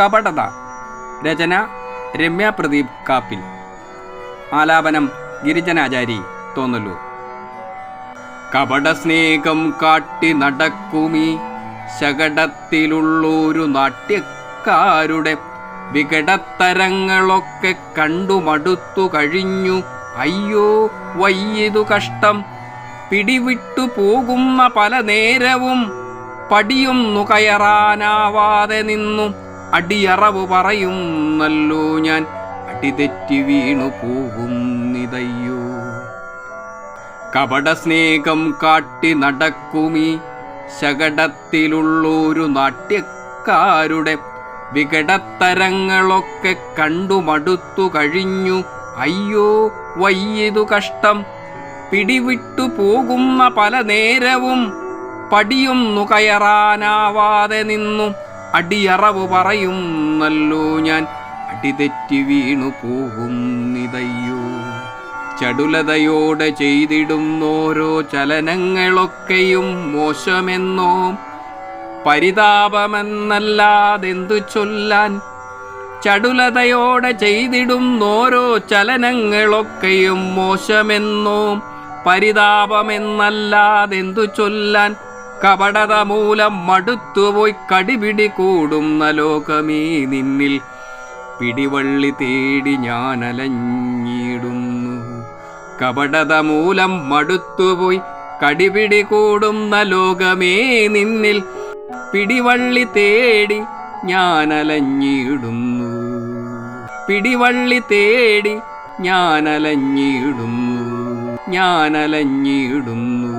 കപടത. രചന രമ്യ പ്രദീപ് കാപ്പിൽ. ആലാപനം ഗിരിജനാചാരി തോന്നല്ലൂർ. കപടസ്നേഹം കാട്ടി നടക്കുമീ. ശകടത്തിലുള്ളൊരു നാട്യക്കാരുടെ വികടത്തരങ്ങളൊക്കെ കണ്ടു മടുത്തു കഴിഞ്ഞു. അയ്യോ വയ്യതു കഷ്ടം. പിടിവിട്ടു പോകുന്ന പല നേരവും പടിയൊന്നു കയറാനാവാതെ നിന്നു. അടിയറവ് പറയുന്നല്ലോ ഞാൻ. അടിതെറ്റി വീണു പോകും പോകുന്നിതയ്യോ കപടസ്നേഹം കാട്ടി നടക്കുമീ. ശകടത്തിലുള്ളൊരു നാട്യക്കാരുടെ വികടത്തരങ്ങളൊക്കെ കണ്ടു മടുത്തു കഴിഞ്ഞു. അയ്യോ വയ്യതു കഷ്ടം. പിടിവിട്ടു പോകുന്ന പല നേരവും പടിയൊന്നു കയറാനാവാതെ നിന്നു. അടിയറവ് പറയുന്നല്ലോ ഞാൻ അടിതെറ്റി വീണു പോകും പോകുന്നിതയ്യോ ചടുലതയോടെ ചെയ്തിടുന്നോരോ ചലനങ്ങളൊക്കെയും മോശമെന്നോ. പരിതാപമെന്നല്ലാതെന്തു ചൊല്ലാൻ ചടുലതയോടെ ചെയ്തിടുന്നോരോ ചലനങ്ങളൊക്കെയും മോശമെന്നോ. പരിതാപമെന്നല്ലാതെന്തു ചൊല്ലാൻ കപടത മൂലം മടുത്തുപോയി കടിപിടി കൂടുന്ന ലോകമേ നിന്നിൽ. പിടിവള്ളി തേടി ഞാൻ അലഞ്ഞിടുന്നു കപടത മൂലം മടുത്തുപോയി കടിപിടി കൂടുന്ന ലോകമേ നിന്നിൽ. പിടിവള്ളി തേടി ഞാൻ അലഞ്ഞിടുന്നു പിടിവള്ളി തേടി ഞാൻ അലഞ്ഞിടുന്നു ഞാൻ അലഞ്ഞിടുന്നു